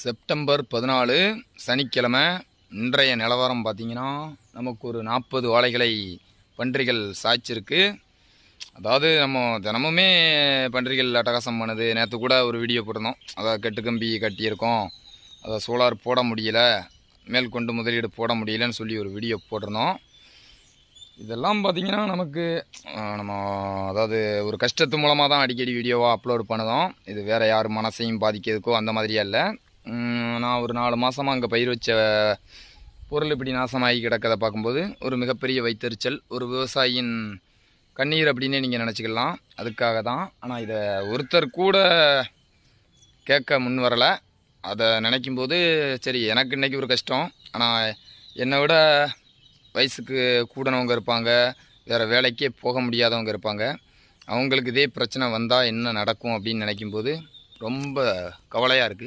September பதினாலு சனிக்கிழமை இன்றைய நிலவரம் பார்த்தீங்கன்னா நமக்கு ஒரு நாற்பது வாழைகளை பன்றிகள் சாய்ச்சிருக்கு. அதாவது நம்ம தினமுமே பன்றிகள் அட்டகாசம் பண்ணுது. நேற்று கூட ஒரு வீடியோ போட்டிருந்தோம். அதாவது கெட்டு கட்டியிருக்கோம். அதை சோலார் போட முடியல. மேற்கொண்டு முதலீடு போட முடியலன்னு சொல்லி ஒரு வீடியோ போட்டிருந்தோம். இதெல்லாம் பார்த்தீங்கன்னா நமக்கு நம்ம அதாவது ஒரு கஷ்டத்து மூலமாக தான் அடிக்கடி வீடியோவாக அப்லோட் பண்ணுதோம். இது வேறு யார் மனசையும் பாதிக்கிறதுக்கோ அந்த மாதிரியே இல்லை நான் ஒரு நாலு மாதமாக அங்கே பயிர் வச்ச பொருள் இப்படி நாசமாகி கிடக்கதை பார்க்கும்போது ஒரு மிகப்பெரிய வைத்தறிச்சல் ஒரு விவசாயியின் கண்ணீர் அப்படின்னே நீங்கள் நினச்சிக்கலாம். அதுக்காக தான். ஆனால் இதை ஒருத்தர் கூட கேட்க முன் வரலை. அதை நினைக்கும்போது சரி எனக்கு இன்னைக்கு ஒரு கஷ்டம். ஆனால் என்னை விட வயசுக்கு கூடனவங்க இருப்பாங்க. வேறு வேலைக்கே போக முடியாதவங்க இருப்பாங்க. அவங்களுக்கு இதே பிரச்சனை வந்தால் என்ன நடக்கும் அப்படின்னு நினைக்கும்போது ரொம்ப கவலையாக இருக்குது